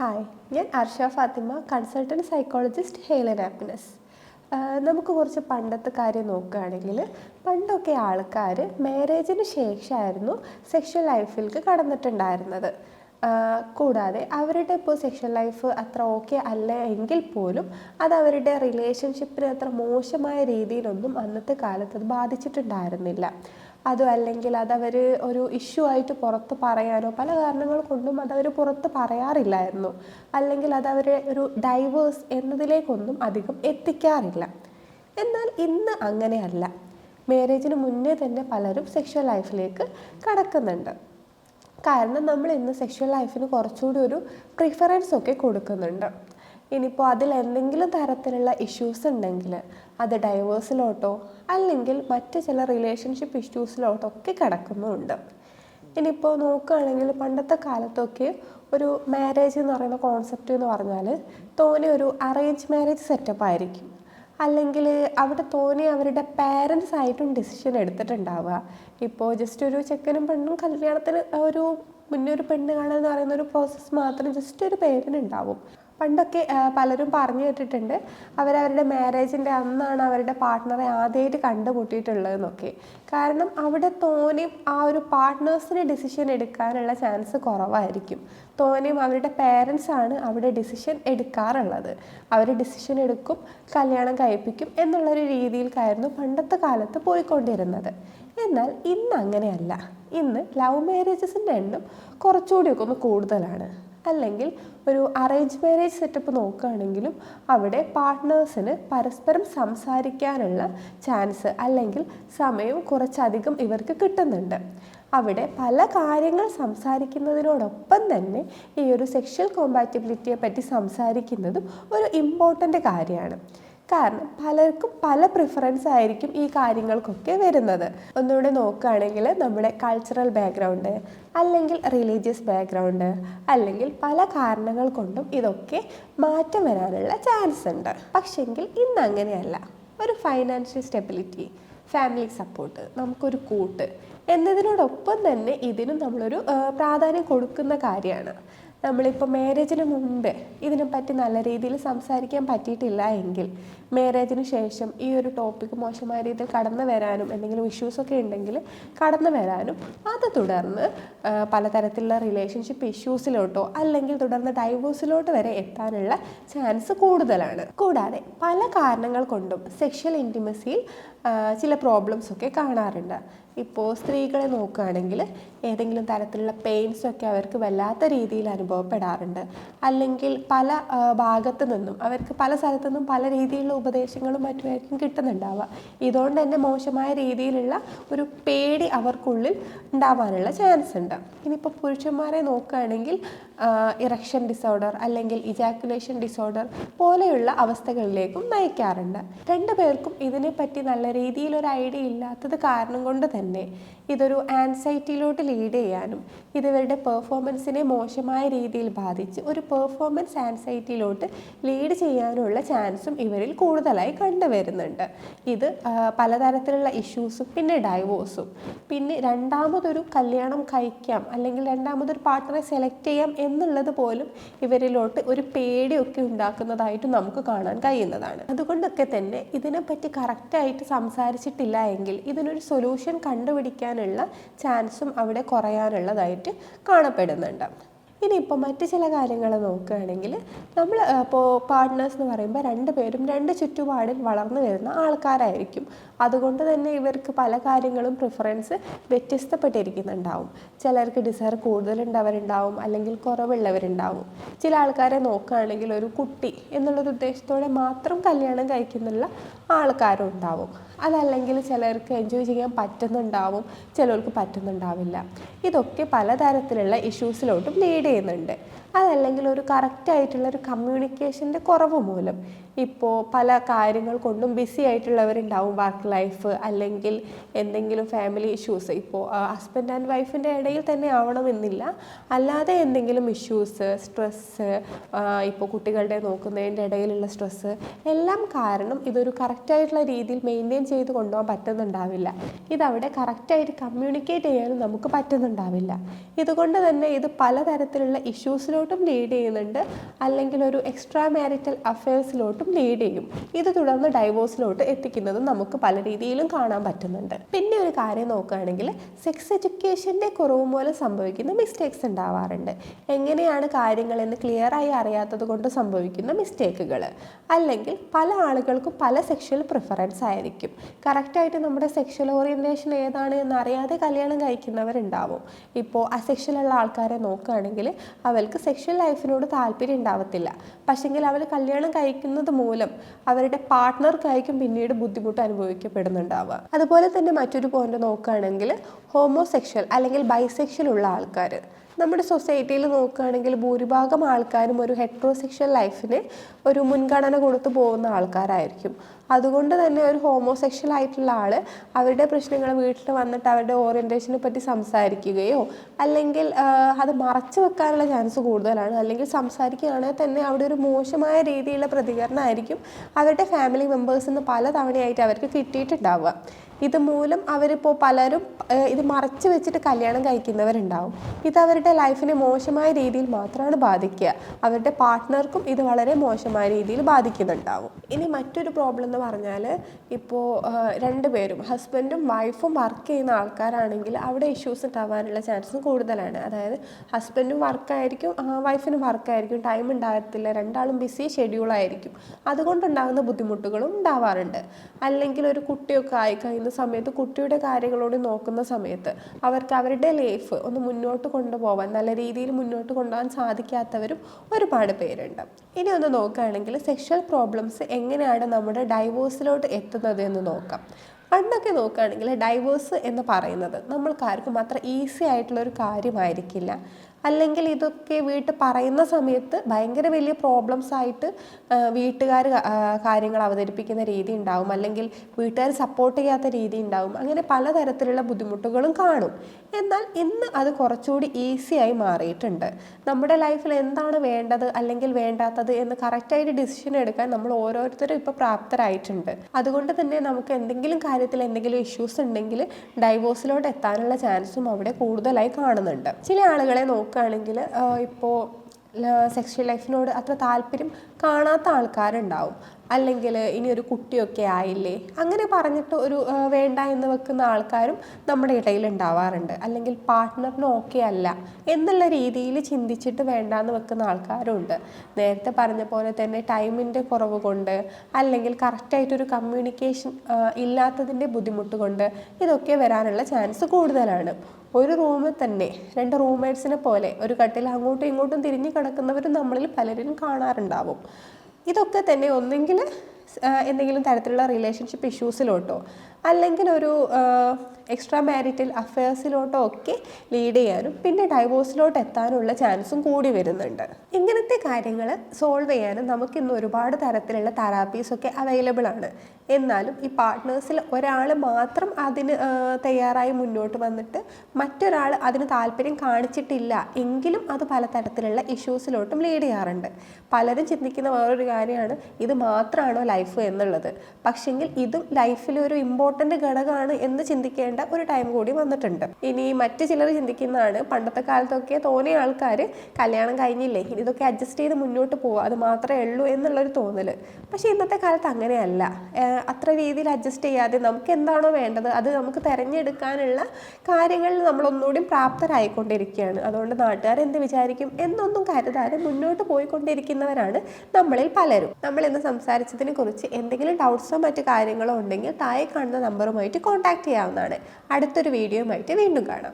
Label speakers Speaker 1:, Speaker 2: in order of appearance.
Speaker 1: Hi ഞാൻ Arsha Fathima consultant psychologist Helen happiness നമുക്ക് കുറച്ച് പണ്ടത്തെ കാര്യം നോക്കുകയാണെങ്കിൽ പണ്ടൊക്കെ ആൾക്കാർ മാരേജിന് ശേഷമായിരുന്നു സെക്ഷൽ ലൈഫിലേക്ക് കടന്നിട്ടുണ്ടായിരുന്നത്. കൂടാതെ അവരുടെ ഇപ്പോൾ സെക്ഷൽ ലൈഫ് അത്ര ഓക്കെ അല്ല എങ്കിൽ പോലും അത് അവരുടെ റിലേഷൻഷിപ്പിനെ അത്ര മോശമായ രീതിയിലൊന്നും അന്നത്തെ കാലത്ത് അത് ബാധിച്ചിട്ടുണ്ടായിരുന്നില്ല. അതും അല്ലെങ്കിൽ അതവർ ഒരു ഇഷ്യൂ ആയിട്ട് പുറത്ത് പറയാനോ പല കാരണങ്ങൾ കൊണ്ടും അതവർ പുറത്ത് പറയാറില്ലായിരുന്നു. അല്ലെങ്കിൽ അതവർ ഒരു ഡൈവേഴ്സ് എന്നതിലേക്കൊന്നും അധികം എത്തിക്കാറില്ല. എന്നാൽ ഇന്ന് അങ്ങനെയല്ല. മാരേജിന് മുന്നേ തന്നെ പലരും സെക്ഷൽ ലൈഫിലേക്ക് കടക്കുന്നുണ്ട്. കാരണം നമ്മൾ ഇന്ന് സെക്ഷൽ ലൈഫിന് കുറച്ചുകൂടി ഒരു പ്രിഫറൻസ് ഒക്കെ കൊടുക്കുന്നുണ്ട്. ഇനിയിപ്പോൾ അതിൽ എന്തെങ്കിലും തരത്തിലുള്ള ഇഷ്യൂസ് ഉണ്ടെങ്കിൽ അത് ഡൈവേഴ്സിലോട്ടോ അല്ലെങ്കിൽ മറ്റ് ചില റിലേഷൻഷിപ്പ് ഇഷ്യൂസിലോട്ടോ ഒക്കെ കിടക്കുന്നുമുണ്ട്. ഇനിയിപ്പോൾ നോക്കുകയാണെങ്കിൽ പണ്ടത്തെ കാലത്തൊക്കെ ഒരു മാരേജ് എന്ന് പറയുന്ന കോൺസെപ്റ്റ് എന്ന് പറഞ്ഞാൽ തോനെ ഒരു അറേഞ്ച് മാരേജ് സെറ്റപ്പ് ആയിരിക്കും. അല്ലെങ്കിൽ അവിടെ തോനെ അവരുടെ പാരൻസ് ആയിട്ടും ഡിസിഷൻ എടുത്തിട്ടുണ്ടാവുക. ഇപ്പോൾ ജസ്റ്റ് ഒരു ചെക്കനും പെണ്ണും കല്യാണത്തിന് ഒരു മുന്നേ ഒരു പെണ്ണ് കാണുക എന്ന് പറയുന്ന ഒരു പ്രോസസ്സ് മാത്രം ജസ്റ്റ് ഒരു പേരിനുണ്ടാവും. പണ്ടൊക്കെ പലരും പറഞ്ഞു കേട്ടിട്ടുണ്ട്. അവരവരുടെ മാരേജിന്റെ അന്നാണ് അവരുടെ പാർട്ട്ണറെ ആദ്യമായിട്ട് കണ്ടുമുട്ടിയിട്ടുള്ളതെന്നൊക്കെ. കാരണം അവിടെ തോനെയും ആ ഒരു പാർട്ട്നേഴ്സിന് ഡിസിഷൻ എടുക്കാനുള്ള ചാൻസ് കുറവായിരിക്കും. തോനെയും അവരുടെ പേരൻസ് ആണ് അവിടെ ഡിസിഷൻ എടുക്കാറുള്ളത്. അവർ ഡിസിഷൻ എടുക്കും കല്യാണം കഴിപ്പിക്കും എന്നുള്ളൊരു രീതിയിലായിരുന്നു പണ്ടത്തെ കാലത്ത് പോയിക്കൊണ്ടിരുന്നത്. എന്നാൽ ഇന്ന് അങ്ങനെയല്ല. ഇന്ന് ലവ് മാരേജസിന്റെ എണ്ണം കുറച്ചുകൂടിയൊക്കെ ഒന്ന് കൂടുതലാണ്. അല്ലെങ്കിൽ ഒരു അറേഞ്ച് മാരേജ് സെറ്റപ്പ് നോക്കുകയാണെങ്കിലും അവിടെ പാർട്ട്നേഴ്സിന് പരസ്പരം സംസാരിക്കാനുള്ള ചാൻസ് അല്ലെങ്കിൽ സമയം കുറച്ചധികം ഇവർക്ക് കിട്ടുന്നുണ്ട്. അവിടെ പല കാര്യങ്ങൾ സംസാരിക്കുന്നതിനോടൊപ്പം തന്നെ ഈ ഒരു സെക്ഷൽ കോമ്പാറ്റബിലിറ്റിയെ പറ്റി സംസാരിക്കുന്നതും ഒരു ഇമ്പോർട്ടന്റ് കാര്യമാണ്. കാരണം പലർക്കും പല പ്രിഫറൻസ് ആയിരിക്കും ഈ കാര്യങ്ങൾക്കൊക്കെ വരുന്നത്. ഒന്നുകൂടെ നോക്കുകയാണെങ്കിൽ നമ്മുടെ കൾച്ചറൽ ബാക്ക്ഗ്രൗണ്ട് അല്ലെങ്കിൽ റിലീജിയസ് ബാക്ക്ഗ്രൗണ്ട് അല്ലെങ്കിൽ പല കാരണങ്ങൾ കൊണ്ടും ഇതൊക്കെ മാറ്റം വരാനുള്ള ചാൻസ് ഉണ്ട്. പക്ഷെങ്കിൽ ഇന്ന് അങ്ങനെയല്ല. ഒരു ഫൈനാൻഷ്യൽ സ്റ്റെബിലിറ്റി ഫാമിലി സപ്പോർട്ട് നമുക്കൊരു കൂട്ട് എന്നതിനോടൊപ്പം തന്നെ ഇതിനും നമ്മളൊരു പ്രാധാന്യം കൊടുക്കുന്ന കാര്യമാണ്. നമ്മളിപ്പോൾ മാരേജിന് മുമ്പ് ഇതിനെപ്പറ്റി നല്ല രീതിയിൽ സംസാരിക്കാൻ പറ്റിയിട്ടില്ല എങ്കിൽ മാരേജിന് ശേഷം ഈ ഒരു ടോപ്പിക്ക് മോശമായ രീതിയിൽ കടന്നു വരാനും എന്തെങ്കിലും ഇഷ്യൂസൊക്കെ ഉണ്ടെങ്കിൽ കടന്നു വരാനും അത് തുടർന്ന് പലതരത്തിലുള്ള റിലേഷൻഷിപ്പ് ഇഷ്യൂസിലോട്ടോ അല്ലെങ്കിൽ തുടർന്ന് ഡൈവോഴ്സിലോട്ട് വരെ എത്താനുള്ള ചാൻസ് കൂടുതലാണ്. കൂടാതെ പല കാരണങ്ങൾ കൊണ്ടും സെക്ഷൽ ഇന്റിമസിയിൽ ചില പ്രോബ്ലംസ് ഒക്കെ കാണാറുണ്ട്. ഇപ്പോൾ സ്ത്രീകളെ നോക്കുകയാണെങ്കിൽ ഏതെങ്കിലും തരത്തിലുള്ള പെയിൻസൊക്കെ അവർക്ക് വല്ലാത്ത രീതിയിൽ അനുഭവപ്പെടാറുണ്ട്. അല്ലെങ്കിൽ പല ഭാഗത്തു നിന്നും അവർക്ക് പല സ്ഥലത്തു നിന്നും പല രീതിയിലുള്ള ഉപദേശങ്ങളും മറ്റുമായിരിക്കും കിട്ടുന്നുണ്ടാവുക. ഇതുകൊണ്ട് തന്നെ മോശമായ രീതിയിലുള്ള ഒരു പേടി അവർക്കുള്ളിൽ ഉണ്ടാവാനുള്ള ചാൻസ് ഉണ്ട്. ഇനിയിപ്പോൾ പുരുഷന്മാരെ നോക്കുകയാണെങ്കിൽ ഇറക്ഷൻ ഡിസോർഡർ അല്ലെങ്കിൽ ഇജാക്കുലേഷൻ ഡിസോർഡർ പോലെയുള്ള അവസ്ഥകളിലേക്കും നയിക്കാറുണ്ട്. രണ്ടു പേർക്കും ഇതിനെപ്പറ്റി നല്ല രീതിയിലൊരു ഐഡിയ ഇല്ലാത്തത് കാരണം കൊണ്ട് തന്നെ ഇതൊരു ആൻസൈറ്റിയിലോട്ട് ലീഡ് ചെയ്യാനും ഇത് ഇവരുടെ പെർഫോമൻസിനെ മോശമായ രീതിയിൽ ബാധിച്ച് ഒരു പെർഫോമൻസ് ആൻസൈറ്റിയിലോട്ട് ലീഡ് ചെയ്യാനുള്ള ചാൻസും ഇവരിൽ കൂടുതലായി കണ്ടുവരുന്നുണ്ട്. ഇത് പലതരത്തിലുള്ള ഇഷ്യൂസും പിന്നെ ഡൈവോഴ്സും പിന്നെ രണ്ടാമതൊരു കല്യാണം കഴിക്കാം അല്ലെങ്കിൽ രണ്ടാമതൊരു പാർട്ട്ണറെ സെലക്ട് ചെയ്യാം എന്നുള്ളത് പോലും ഇവരിലോട്ട് ഒരു പേടിയൊക്കെ ഉണ്ടാക്കുന്നതായിട്ട് നമുക്ക് കാണാൻ കഴിയുന്നതാണ്. അതുകൊണ്ടൊക്കെ തന്നെ ഇതിനെപ്പറ്റി കറക്റ്റായിട്ട് സംസാരിച്ചിട്ടില്ല എങ്കിൽ ഇതിനൊരു സൊല്യൂഷൻ കണ്ടുപിടിക്കാനുള്ള ചാൻസും അവിടെ കുറയാനുള്ളതായിട്ട് കാണപ്പെടുന്നുണ്ട്. ഇനി ഇനിയിപ്പോൾ മറ്റ് ചില കാര്യങ്ങൾ നോക്കുകയാണെങ്കിൽ നമ്മൾ ഇപ്പോൾ പാർട്ട്നേഴ്സ് എന്ന് പറയുമ്പോൾ രണ്ട് പേരും രണ്ട് ചുറ്റുപാടിൽ വളർന്നു വരുന്ന ആൾക്കാരായിരിക്കും. അതുകൊണ്ട് തന്നെ ഇവർക്ക് പല കാര്യങ്ങളും പ്രിഫറൻസ് വ്യത്യസ്തപ്പെട്ടിരിക്കുന്നുണ്ടാവും. ചിലർക്ക് ഡിസയർ കൂടുതലുണ്ടവരുണ്ടാവും അല്ലെങ്കിൽ കുറവുള്ളവരുണ്ടാവും. ചില ആൾക്കാരെ നോക്കുകയാണെങ്കിൽ ഒരു കുട്ടി എന്നുള്ളൊരു ഉദ്ദേശത്തോടെ മാത്രം കല്യാണം കഴിക്കുന്നുള്ള ആൾക്കാരും ഉണ്ടാവും അതല്ലെങ്കിൽ ചിലർക്ക് എൻജോയ് ചെയ്യാൻ പറ്റുന്നുണ്ടാവും ചിലർക്ക് പറ്റുന്നുണ്ടാവില്ല. ഇതൊക്കെ പലതരത്തിലുള്ള ഇഷ്യൂസിലോട്ടും ലീഡ് ചെയ്യുന്നുണ്ട്. അതല്ലെങ്കിൽ ഒരു കറക്റ്റായിട്ടുള്ള ഒരു കമ്മ്യൂണിക്കേഷന്റെ കുറവ് മൂലം. ഇപ്പോൾ പല കാര്യങ്ങൾ കൊണ്ടും ബിസി ആയിട്ടുള്ളവരുണ്ടാവും വർക്ക് ലൈഫ് അല്ലെങ്കിൽ എന്തെങ്കിലും ഫാമിലി ഇഷ്യൂസ് ഇപ്പോൾ ഹസ്ബൻഡ് ആൻഡ് വൈഫിന്റെ ഇടയിൽ തന്നെ ആവണമെന്നില്ല. അല്ലാതെ എന്തെങ്കിലും ഇഷ്യൂസ് സ്ട്രെസ്സ് ഇപ്പോൾ കുട്ടികളുടെ നോക്കുന്നതിന്റെ ഇടയിലുള്ള സ്ട്രെസ്സ് എല്ലാം കാരണം ഇതൊരു കറക്റ്റായിട്ടുള്ള രീതിയിൽ മെയിന്റെയിൻ ചെയ്ത് കൊണ്ടുപോകാൻ പറ്റുന്നുണ്ടാവില്ല. ഇതവിടെ കറക്റ്റായിട്ട് കമ്മ്യൂണിക്കേറ്റ് ചെയ്യാനും നമുക്ക് പറ്റുന്നുണ്ടാവില്ല. ഇതുകൊണ്ട് തന്നെ ഇത് പലതരത്തിലുള്ള ഇഷ്യൂസിലോട്ടും ലീഡ് ചെയ്യുന്നുണ്ട്. അല്ലെങ്കിൽ ഒരു എക്സ്ട്രാ മാരിറ്റൽ അഫയേഴ്സിലോട്ടും ലീഡ് ചെയ്യും. ഇത് തുടർന്ന് ഡൈവോഴ്സിലോട്ട് എത്തിക്കുന്നതും നമുക്ക് പല രീതിയിലും കാണാൻ പറ്റുന്നുണ്ട്. പിന്നെ ഒരു കാര്യം നോക്കുകയാണെങ്കിൽ സെക്സ് എഡ്യൂക്കേഷന്റെ കുറവ് മൂലം സംഭവിക്കുന്ന മിസ്റ്റേക്സ് ഉണ്ടാവാറുണ്ട്. എങ്ങനെയാണ് കാര്യങ്ങളെന്ന് ക്ലിയറായി അറിയാത്തത് കൊണ്ട് സംഭവിക്കുന്ന മിസ്റ്റേക്കുകൾ അല്ലെങ്കിൽ പല ആളുകൾക്കും പല സെക്ഷൽ പ്രിഫറൻസ് ആയിരിക്കും. കറക്റ്റായിട്ട് നമ്മുടെ സെക്ഷൽ ഓറിയന്റേഷൻ ഏതാണ് എന്ന് അറിയാതെ കല്യാണം കഴിക്കുന്നവരുണ്ടാവും. ഇപ്പോൾ അസെക്ഷലുള്ള ആൾക്കാരെ നോക്കുകയാണെങ്കിൽ അവർക്ക് സെക്ഷൽ ലൈഫിനോട് താല്പര്യം ഉണ്ടാവത്തില്ല. പക്ഷെങ്കിൽ അവർ കല്യാണം കഴിക്കുന്നത് മൂലം അവരുടെ പാർട്ട്ണർക്കായിരിക്കും പിന്നീട് ബുദ്ധിമുട്ട് അനുഭവിക്കപ്പെടുന്നുണ്ടാവുക. അതുപോലെ തന്നെ മറ്റൊരു പോയിന്റ് നോക്കുകയാണെങ്കിൽ ഹോമോസെക്ഷൽ അല്ലെങ്കിൽ ബൈസെക്ഷൽ ഉള്ള ആൾക്കാർ നമ്മുടെ സൊസൈറ്റിയിൽ നോക്കുകയാണെങ്കിൽ ഭൂരിഭാഗം ആൾക്കാരും ഒരു ഹെട്രോസെക്ഷൽ ലൈഫിന് ഒരു മുൻഗണന കൊടുത്തു പോകുന്ന ആൾക്കാരായിരിക്കും. അതുകൊണ്ട് തന്നെ ഒരു ഹോമോസെക്ഷൽ ആയിട്ടുള്ള ആൾ അവരുടെ പ്രശ്നങ്ങൾ വീട്ടിൽ വന്നിട്ട് അവരുടെ ഓറിയന്റേഷനെ പറ്റി സംസാരിക്കുകയോ അല്ലെങ്കിൽ അത് മറച്ചു വെക്കാനുള്ള ചാൻസ് കൂടുതലാണ്. അല്ലെങ്കിൽ സംസാരിക്കുകയാണെങ്കിൽ തന്നെ അവിടെ ഒരു മോശമായ രീതിയിലുള്ള പ്രതികരണമായിരിക്കും അവരുടെ ഫാമിലി മെമ്പേഴ്സിൽ നിന്ന് പല തവണയായിട്ട് അവർക്ക് കിട്ടിയിട്ടുണ്ടാവുക. ഇത് മൂലം അവരിപ്പോൾ പലരും ഇത് മറച്ചു വെച്ചിട്ട് കല്യാണം കഴിക്കുന്നവരുണ്ടാവും. ഇത് അവരുടെ ലൈഫിനെ മോശമായ രീതിയിൽ മാത്രമാണ് ബാധിക്കുക. അവരുടെ പാർട്ട്ണർക്കും ഇത് വളരെ മോശമായ രീതിയിൽ ബാധിക്കുന്നുണ്ടാവും. ഇനി മറ്റൊരു പ്രോബ്ലം എന്ന് പറഞ്ഞാൽ ഇപ്പോൾ രണ്ടുപേരും ഹസ്ബൻഡും വൈഫും വർക്ക് ചെയ്യുന്ന ആൾക്കാരാണെങ്കിൽ അവിടെ ഇഷ്യൂസ് ഉണ്ടാവാനുള്ള ചാൻസ് കൂടുതലാണ്. അതായത് ഹസ്ബൻഡും വർക്കായിരിക്കും വൈഫിനും വർക്കായിരിക്കും ടൈം ഉണ്ടാകത്തില്ല രണ്ടാളും ബിസി ഷെഡ്യൂളായിരിക്കും അതുകൊണ്ടുണ്ടാകുന്ന ബുദ്ധിമുട്ടുകളും ഉണ്ടാവാറുണ്ട്. അല്ലെങ്കിൽ ഒരു കുട്ടിയൊക്കെ ആയി കഴിയുന്ന സമയത്ത് കുട്ടിയുടെ കാര്യങ്ങളോട് നോക്കുന്ന സമയത്ത് അവർക്ക് അവരുടെ ലൈഫ് ഒന്ന് മുന്നോട്ട് കൊണ്ടുപോകാൻ നല്ല രീതിയിൽ മുന്നോട്ട് കൊണ്ടുപോകാൻ സാധിക്കാത്തവരും ഒരുപാട് പേരുണ്ട്. ഇനി ഒന്ന് നോക്കുകയാണെങ്കിൽ സെക്ഷൽ പ്രോബ്ലംസ് എങ്ങനെയാണ് നമ്മുടെ ഡൈവോഴ്സിലോട്ട് എത്തുന്നത് എന്ന് നോക്കാം. പണ്ടൊക്കെ നോക്കുകയാണെങ്കിൽ ഡൈവേഴ്സ് എന്ന് പറയുന്നത് നമ്മൾക്കാർക്കും അത്ര ഈസി ആയിട്ടുള്ള ഒരു കാര്യമായിരിക്കില്ല. അല്ലെങ്കിൽ ഇതൊക്കെ വീട്ടിൽ പറയുന്ന സമയത്ത് ഭയങ്കര വലിയ പ്രോബ്ലംസ് ആയിട്ട് വീട്ടുകാർ കാര്യങ്ങൾ അവതരിപ്പിക്കുന്ന രീതി ഉണ്ടാവും. അല്ലെങ്കിൽ വീട്ടുകാർ സപ്പോർട്ട് ചെയ്യാത്ത രീതി ഉണ്ടാവും. അങ്ങനെ പലതരത്തിലുള്ള ബുദ്ധിമുട്ടുകളും കാണും. എന്നാൽ ഇന്ന് അത് കുറച്ചുകൂടി ഈസിയായി മാറിയിട്ടുണ്ട്. നമ്മുടെ ലൈഫിൽ എന്താണ് വേണ്ടത് അല്ലെങ്കിൽ വേണ്ടാത്തത് എന്ന് കറക്റ്റായിട്ട് ഡിസിഷൻ എടുക്കാൻ നമ്മൾ ഓരോരുത്തരും ഇപ്പോൾ പ്രാപ്തരായിട്ടുണ്ട്. അതുകൊണ്ട് തന്നെ നമുക്ക് എന്തെങ്കിലും കാര്യത്തിൽ എന്തെങ്കിലും ഇഷ്യൂസ് ഉണ്ടെങ്കിൽ ഡൈവോഴ്സിലോട്ട് എത്താനുള്ള ചാൻസും അവിടെ കൂടുതലായി കാണുന്നുണ്ട്. ചില ആളുകളെ നോക്കുകയാണെങ്കിൽ ഇപ്പോൾ സെക്ഷൽ ലൈഫിനോട് അത്ര താല്പര്യം കാണാത്ത ആൾക്കാരുണ്ടാവും. അല്ലെങ്കിൽ ഇനി ഒരു കുട്ടിയൊക്കെ ആയില്ലേ? അങ്ങനെ പറഞ്ഞിട്ട് ഒരു വേണ്ട എന്ന് വെക്കുന്ന ആൾക്കാരും നമ്മുടെ ഇടയിൽ ഉണ്ടാവാറുണ്ട്. അല്ലെങ്കിൽ പാർട്ട്ണറിന് ഓക്കെ അല്ല എന്നുള്ള രീതിയിൽ ചിന്തിച്ചിട്ട് വേണ്ട എന്ന് വെക്കുന്ന ആൾക്കാരും ഉണ്ട് നേരത്തെ പറഞ്ഞ പോലെ തന്നെ ടൈമിന്റെ കുറവ് കൊണ്ട് അല്ലെങ്കിൽ കറക്റ്റായിട്ടൊരു കമ്മ്യൂണിക്കേഷൻ ഇല്ലാത്തതിന്റെ ബുദ്ധിമുട്ട് കൊണ്ട് ഇതൊക്കെ വരാനുള്ള ചാൻസ് കൂടുതലാണ്. ഒരു റൂമിൽ തന്നെ രണ്ട് റൂംമേറ്റ്സിനെ പോലെ ഒരു കട്ടിൽ അങ്ങോട്ടും ഇങ്ങോട്ടും തിരിഞ്ഞു കിടക്കുന്നവരും നമ്മളിൽ പലരും കാണാറുണ്ടാവും. ഇതൊക്കെ തന്നെ ഒന്നെങ്കിൽ എന്തെങ്കിലും തരത്തിലുള്ള റിലേഷൻഷിപ്പ് ഇഷ്യൂസിലോട്ടോ അല്ലെങ്കിൽ ഒരു എക്സ്ട്രാ മാരിറ്റൽ അഫയേഴ്സിലോട്ടോ ഒക്കെ ലീഡ് ചെയ്യാനും പിന്നെ ഡൈവോഴ്സിലോട്ട് എത്താനുള്ള ചാൻസും കൂടി വരുന്നുണ്ട്. ഇങ്ങനത്തെ കാര്യങ്ങൾ സോൾവ് ചെയ്യാനും നമുക്ക് ഇന്ന് ഒരുപാട് തരത്തിലുള്ള തെറാപ്പീസ് ഒക്കെ അവൈലബിൾ ആണ്. എന്നാലും ഈ പാർട്ട്നേഴ്സിൽ ഒരാൾ മാത്രം അതിന് തയ്യാറായി മുന്നോട്ട് വന്നിട്ട് മറ്റൊരാൾ അതിന് താല്പര്യം കാണിച്ചിട്ടില്ല എങ്കിലും അത് പലതരത്തിലുള്ള ഇഷ്യൂസിലോട്ടും ലീഡ് ചെയ്യാറുണ്ട്. പലരും ചിന്തിക്കുന്ന വേറൊരു കാര്യമാണ് ഇത് മാത്രമാണോ ലൈഫ് എന്നുള്ളത്. പക്ഷെങ്കിൽ ഇതും ലൈഫിൽ ഒരു ഇമ്പോർട്ടന്റ് ഘടകമാണ് എന്ന് ചിന്തിക്കേണ്ട ഒരു ടൈം കൂടി വന്നിട്ടുണ്ട്. ഇനി മറ്റു ചിലർ ചിന്തിക്കുന്നതാണ് പണ്ടത്തെ കാലത്തൊക്കെ തോന്നിയ ആൾക്കാർ കല്യാണം കഴിഞ്ഞില്ലേ? ഇതൊക്കെ അഡ്ജസ്റ്റ് ചെയ്ത് മുന്നോട്ട് പോവുക. അത് മാത്രമേ ഉള്ളൂ എന്നുള്ളൊരു തോന്നൽ പക്ഷേ ഇന്നത്തെ കാലത്ത് അങ്ങനെയല്ല. അത്ര രീതിയിൽ അഡ്ജസ്റ്റ് ചെയ്യാതെ നമുക്ക് എന്താണോ വേണ്ടത് അത് നമുക്ക് തിരഞ്ഞെടുക്കാനുള്ള കാര്യങ്ങളിൽ നമ്മൾ ഒന്നുകൂടി പ്രാപ്തരായിക്കൊണ്ടിരിക്കുകയാണ്. അതുകൊണ്ട് നാട്ടുകാർ എന്ത് വിചാരിക്കും എന്നൊന്നും കരുതാതെ മുന്നോട്ട് പോയിക്കൊണ്ടിരിക്കുന്നവരാണ് നമ്മളിൽ പലരും. നമ്മൾ ഇന്ന് സംസാരിച്ചതിനെ കുറിച്ച് എന്തെങ്കിലും ഡൗട്ട്സോ മറ്റു കാര്യങ്ങളോ ഉണ്ടെങ്കിൽ താഴെ കാണുന്ന നമ്പറുമായിട്ട് കോൺടാക്ട് ചെയ്യാവുന്നതാണ്. അടുത്തൊരു വീഡിയോയുമായിട്ട് വീണ്ടും കാണാം.